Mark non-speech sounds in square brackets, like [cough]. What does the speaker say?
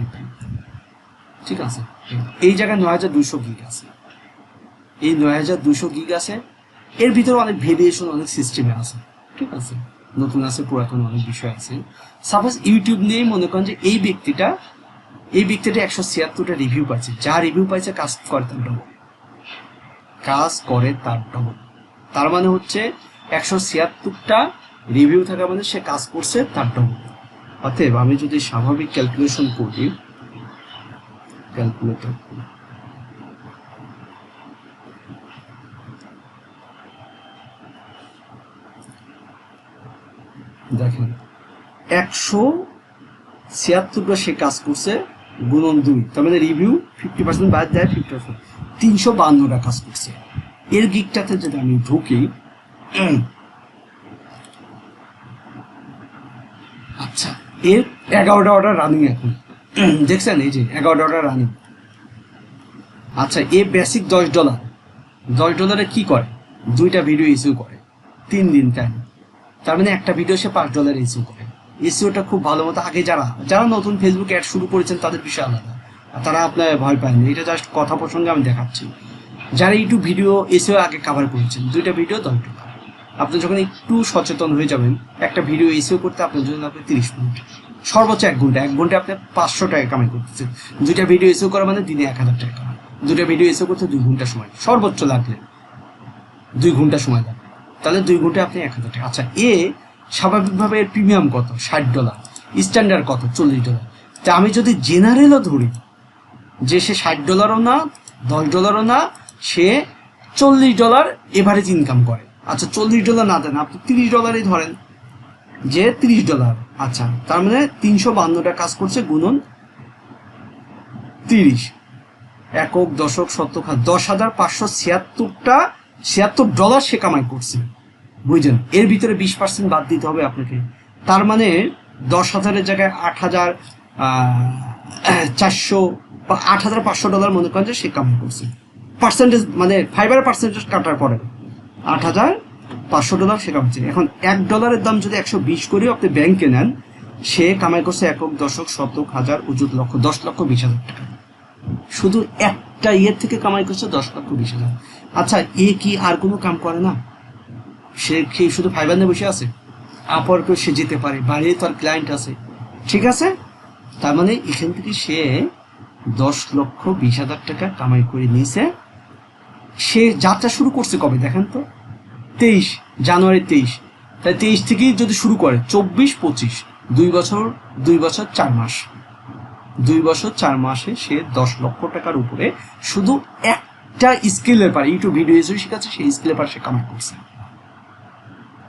Campaign ঠিক আছে? এই জায়গায় নয় হাজার দুশো গিগ আছে। এই নয় হাজার দুশো গিগ আছে। এর ভিতরে অনেক ভেরিয়েশন অনেক সিস্টেমে আছে। ঠিক আছে? নতুন আছে, পুরাতন অনেক বিষয় আছে। সাপোজ ইউটিউব নিয়েই মনে করেন যে এই ব্যক্তিটা এই ব্যক্তিটা একশো ছিয়াত্তরটা রিভিউ পাইছে। যা রিভিউ পাইছে, কাজ করে তার ডবল। কাজ করে তার ডবল। তার মানে হচ্ছে একশো ছিয়াত্তরটা রিভিউ থাকা মানে সে কাজ করছে তার ডবল। অতএব আমি যদি স্বাভাবিক ক্যালকুলেশন করি ক্যালকুলেটর দেখেন, একশো ছিয়াত্তরটা সে কাজ করছে গুণন দুই, তার মানে রিভিউ ফিফটি পার্সেন্ট বাদ দেয় ফিফটি পার্সেন্ট তিনশো বান্নটা কাজ করছে। এর গিকটাতে যদি আমি ঢুকি উম, আচ্ছা এর এগারোটা অর্ডার রানিং এখন। [clears throat] দেখছেন এই যে এগারোটা অর্ডার রানিং আচ্ছা এ বেসিক দশ ডলার দশ ডলারে কি করে? দুইটা ভিডিও ইস্যু করে। তিন দিন টাইম তার মানে একটা ভিডিও সে পাঁচ ডলার ইস্যু করে। এসিওটা খুব ভালো মতো আগে যারা যারা নতুন ফেসবুক অ্যাড শুরু করেছেন, তাদের বিষয় আলাদা। আর তারা আপনার ভয় পায়নি। এটা জাস্ট কথা প্রসঙ্গে আমি দেখাচ্ছি। যারা ইউটিউব ভিডিও এসেও আগে কাভার করেছেন, দুইটা ভিডিও দশ ডলার আপনি যখন একটু সচেতন হয়ে যাবেন, একটা ভিডিও এসিও করতে আপনার জন্য আপনি তিরিশ মিনিট। সর্বোচ্চ এক ঘণ্টা। এক ঘণ্টা আপনি পাঁচশো টাকা কামাই করতেছেন। দুইটা ভিডিও এসিও করা মানে দিনে এক হাজার টাকা দুইটা ভিডিও এসিও করতে দুই ঘণ্টা সময়। সর্বোচ্চ লাগলে দুই ঘণ্টা সময় লাগবে। তাহলে দুই ঘণ্টা আপনি এক হাজার টাকা। আচ্ছা এ স্বাভাবিকভাবে এর প্রিমিয়াম কত? ষাট ডলার স্ট্যান্ডার্ড কত? চল্লিশ ডলার তা আমি যদি জেনারেলও ধরি, যে সে ষাট ডলারও না, দশ ডলারও না, সে চল্লিশ ডলার এভারেজ ইনকাম করে। আচ্ছা চল্লিশ ডলার না দেন, আপনি তিরিশ ডলারই ধরেন। যে তিরিশ ডলার আচ্ছা তার মানে তিনশো বান্নটা কাজ করছে গুণন তিরিশ। একক, দশক শতক দশ হাজার পাঁচশো ছিয়াত্তরটা, ছিয়াত্তর ডলার সে কামাই করছে। বুঝলেন? এর ভিতরে বিশ পার্সেন্ট বাদ দিতে হবে আপনাকে। তার মানে দশ হাজারের জায়গায় আট হাজার চারশো বা আট হাজার পাঁচশো ডলার মনে করেন যে সে কামাই করছে। পার্সেন্টেজ মানে ফাইবার পার্সেন্টেজ কাটার পরে। আট হাজার পাঁচশো ডলার সে কামাচ্ছে। এখন এক ডলারের দাম যদি একশো বিশ করেও আপনি ব্যাংকে নেন, সে কামাই করছে একক দশক, শতক, হাজার, উজুত লক্ষ, দশ লক্ষ, বিশ হাজার টাকা। শুধু একটা ইয়ের থেকে কামাই করছে দশ লক্ষ, বিশ হাজার। আচ্ছা এ কি আর কোনো কাম করে না? সে কি শুধু ফাইবার নিয়ে বসে আছে? আপরকেও সে যেতে পারে বাইরে তার ক্লায়েন্ট আছে। ঠিক আছে? তার মানে এখান থেকে সে দশ লক্ষ, বিশ হাজার টাকা কামাই করে নিয়েছে। সে যাত্রা শুরু করছে কবে দেখেন তো? তেইশ জানুয়ারি তেইশ। তাই তেইশ থেকেই যদি শুরু করে, চব্বিশ পঁচিশ। দুই বছর দুই বছর, চার মাস। দুই বছর, চার মাসে সে দশ লক্ষ টাকার উপরে শুধু একটা স্কিলের পারে, ইউটিউব ভিডিও হিসেবে শিখাচ্ছে সেই স্কিলের পারে সে কামাই করছে।